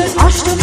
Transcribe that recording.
Açtım